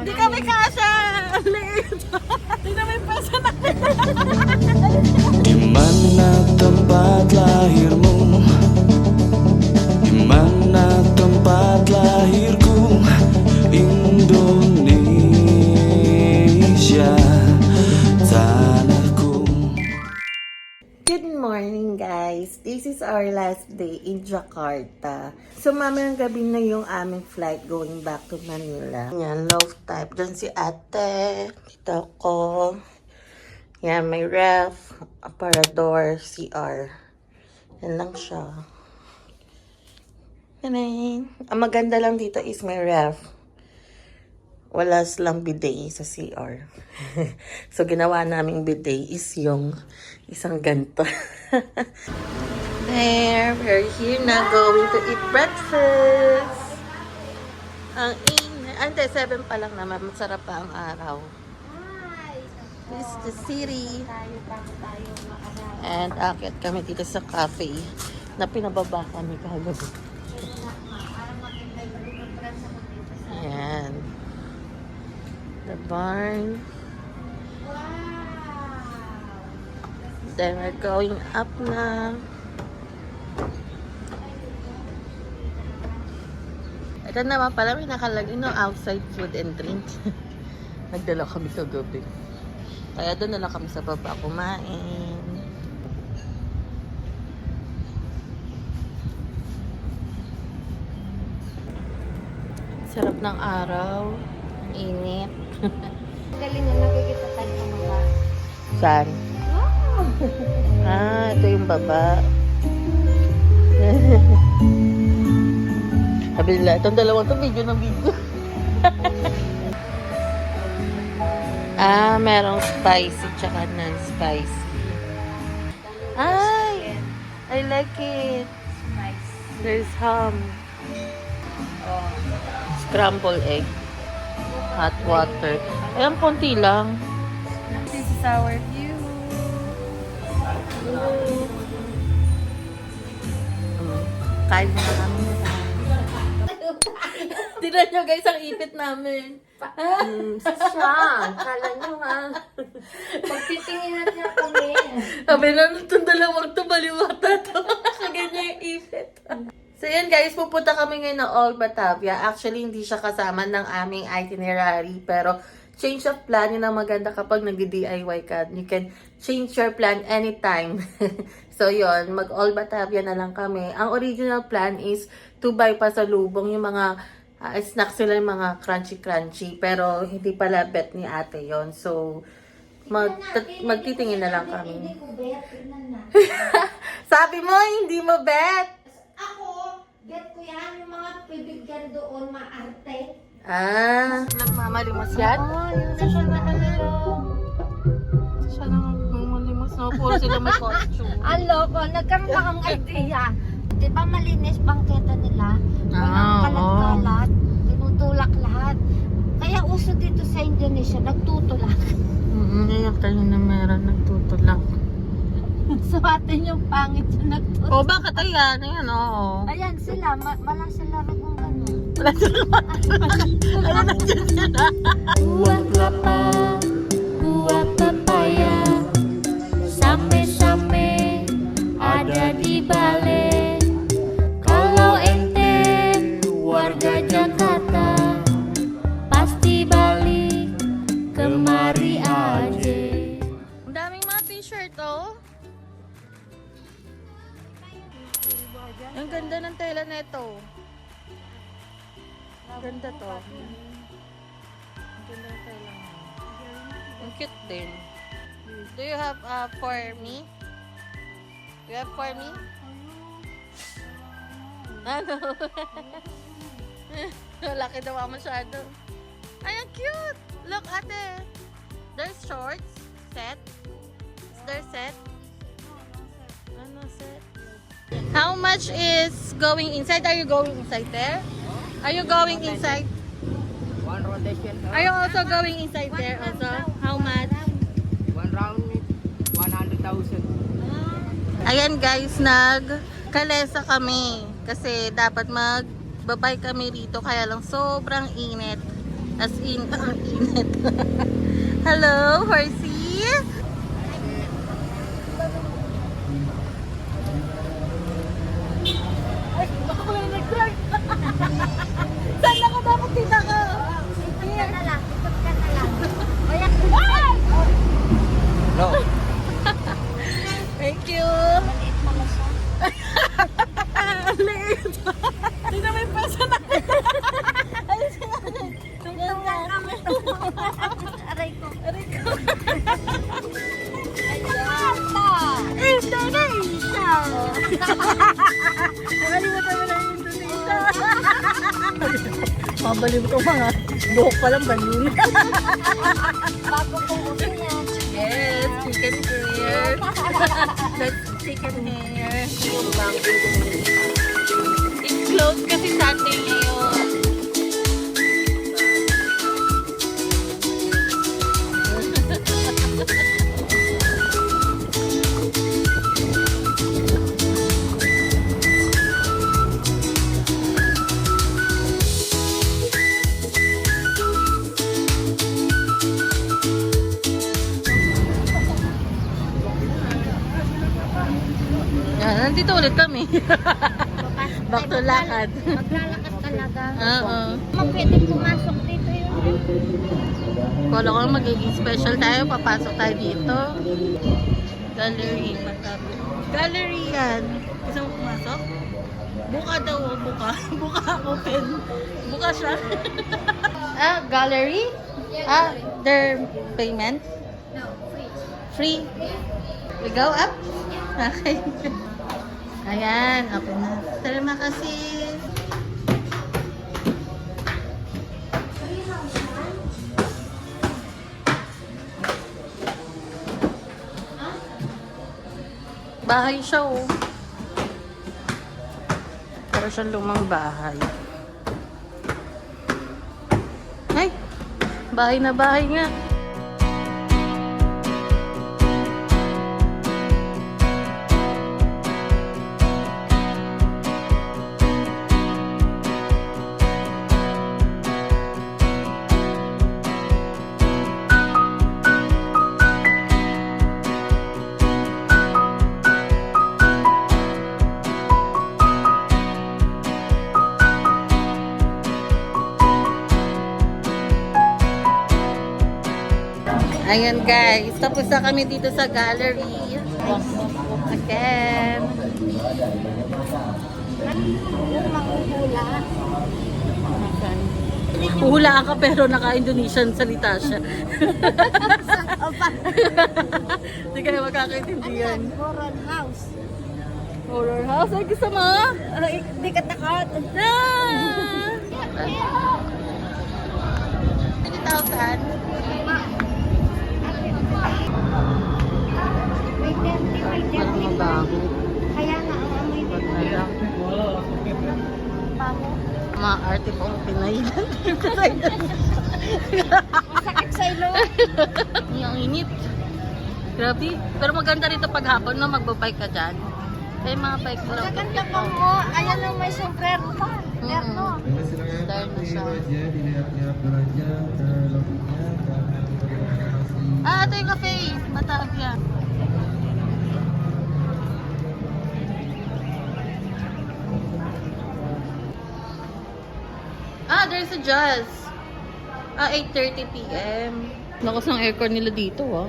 Di kami kasha! Ang liit! Di namin pesa na. Di man nagtampat lahir mo guys! This is our last day in Jakarta. So mamayang gabi na yung aming flight going back to Manila. Yan, love type. Diyan si ate. Dito ko. Yan, may ref, aparador, CR. Yan lang siya. Yan eh. Ang maganda lang dito is may ref. Wala silang bidet sa CR. so, ginawa naming bidet is yung isang ganto. There, we're here na going to eat breakfast. Ang init. Ante, 7 pa lang naman. Masarap pa ang araw. This is the city. And akit kami dito sa cafe na pinababa kami kagabi. Ayan. The barn. Then we're going up na. Ito naman pala may nakalagay no outside food and drink. Nagdala kami kagabi. Kaya doon na lang kami sa baba kumain. Sarap ng araw. Init. Galing na nakikita tayo sa mga. Saan? Ah, ito yung baba. Sabi nila, itong dalawang to video ng video. ah, merong spicy tsaka non-spicy. Ay! I like it. There's ham. Scrambled egg. Hot water. Ayan, konti lang. This is our view. Kain na kami. Tignan nyo guys ang ipit namin. Mm, siya. Kala nyo ha. Pagtitinginan niya kami. Sabi na itong dalawang to, baliwata to. Sa ganyan yung ipit. Yan guys, pupunta kami ngayon ng All Batavia. Actually, hindi siya kasama ng aming itinerary. Pero change of plan, yun ang maganda kapag nag-DIY ka. You can change your plan anytime. so yon mag All Batavia na lang kami. Ang original plan is to buy pa sa lubong yung mga ah, snacks sila yung mga crunchy-crunchy. Pero hindi pala bet ni ate yon So, mag magtitingin na lang kami. Sabi mo, hindi mo bet. Ako, bet ko yan. Yung mga bibigyan doon, maarte. Ah, nagmamalimos yan? Oo, yung nasa mahalalo. Siya lang nagmamalimos na. Puro sila may costume. Ang loko, nagkaroon akong idea. Di ba malinis bangketa nila? Walang Ah, kalat-kalat. Tinutulak lahat. Kaya uso dito sa Indonesia, nagtutulak. Mm, ngayon kayo na meron nagtutulak. so atin yung pangit yung nagtutulak. O, bakit ayan? Ayan, oo. Ayan sila, ma wala sila rin kung ano. Wala sila Ano na dyan sila? Ang ganda ng tela nito. Ganda to. Ang ganda ng tela mo. Ang cute din. Do you have uh, for me? Do you have for me? Ano? Laki daw ako masyado. Ay, ang cute! Look, ate. There's shorts. Set. Is there set? Ano set? How much is going inside? Are you going inside there? Are you going inside? One rotation, Are you also going inside there also? How much? one round, 100,000. Ayan guys, nag kalesa kami kasi dapat magbabay kami rito kaya lang sobrang init. As in, ang init. Hello, horsey? Baka may nag-drive. Saan ako dapat dito ko? Ikot ka na lang. Ikot ka na lang. Kaya, No. Thank you. maliit pala siya. Ang liit. Dito may pesa na. Ka na. Tingnan mo. Aray ko. Aray ko. Ayan. Indonesia! Nakalimutan Pabalik ko mga buhok pa lang balloon. Bago kong uso yan. yes, chicken hair. That's chicken hair. Yung Indonesia. It's closed kasi Sunday ngayon. Yan, nandito ulit kami. Back to lakad. Maglalakad talaga. Oo. Ma'am, pwede pumasok dito yun. Kala ko magiging special tayo, papasok tayo dito. Gallery. Gallery yan. Gusto mo pumasok? Buka daw, oh, buka. Buka, open. Buka siya. ah, gallery? Ah, their payment? No, Free? free. We go up? Okay. Ayan, open na. Terima kasih. Bahay siya oh. Para siyang lumang bahay. Ay! Bahay na bahay nga. Guys, tapos na kami dito sa gallery. Again. Uhulaan ka pero naka-Indonesian salita siya. Hindi ka na magkakaintindihan. Coral House. Horror house? Ay, gusto mo? Ay, di ka takot. Ah! 20,000? Bago. Kaya nga, ang amoy dito. Bago. Mga arte pong Pinay. Masakit sa ilo. Ang init. Grabe. Pero maganda rito pag hapon na magbabike ka dyan. Kaya mga bike lang. Maganda pa mo. Ayan ang may sombrero pa. Terno. Star na siya. Ah, ito yung cafe. Batavia. Ah, there's a jazz. Ah, 8.30 p.m. Lakas ng aircon nila dito, ah.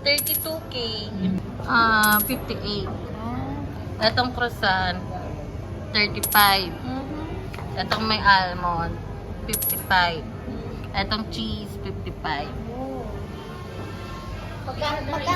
32K. Ah, 58. Etong croissant, 35. Etong may almond, 55. Etong cheese, 55. Pagka, pagka,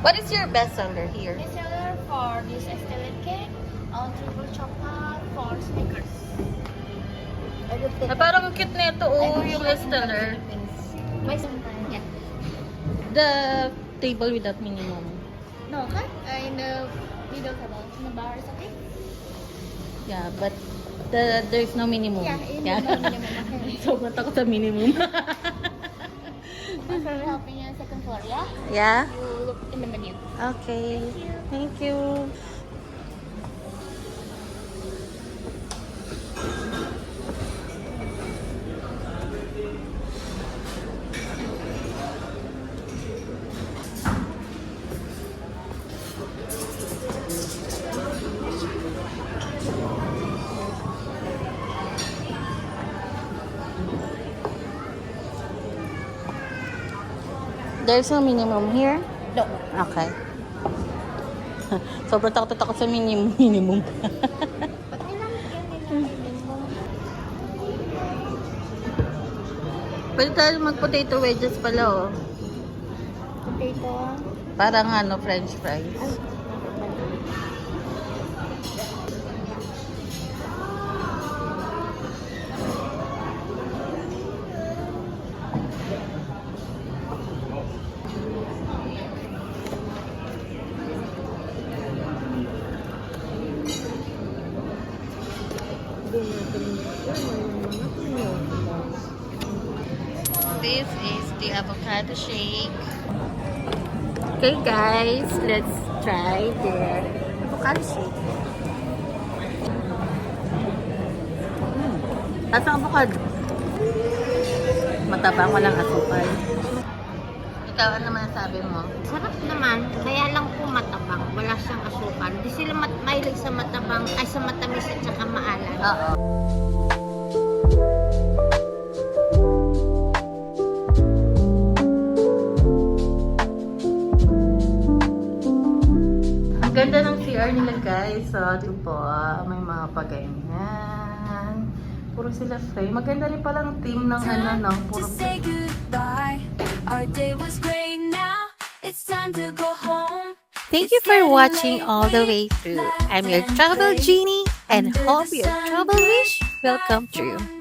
What is your best seller here? seller for this Estelle cake, on triple chocolate, for Snickers. Ah, parang ang cute nito, oh, yung Esteller. May yeah. The table without minimum. No, okay? I know middle table. In the bar okay? Yeah, but the there's no minimum. Yeah, in the minimum, okay. so, mata ko sa minimum. For helping you second floor, yeah? yeah? You look in the menu. Okay. Thank you. There's no minimum here? No. Okay. Sobrang takot takot sa minimum. minimum. Pwede tayo mag-potato wedges pala, oh. Potato. Parang ano, french fries. Ay. This is the avocado shake. Okay guys, let's try the avocado shake. Mm. At ang avocado. Matabang walang asukal. Ikaw, ano naman sabi mo? Sarap naman, kaya lang po matabang, wala siyang asukal. Di sila mat mahilig sa matabang, ay sa matamis at saka maalat. Oo. Ang ganda ng CR nila guys. So, di po, may mga paganyan. Puro sila frame. Maganda rin palang team ng ano, no? Puro say goodbye. Our day was great now. It's time to go home. Thank you for watching all the way through. I'm your travel genie and hope your travel wish will come true.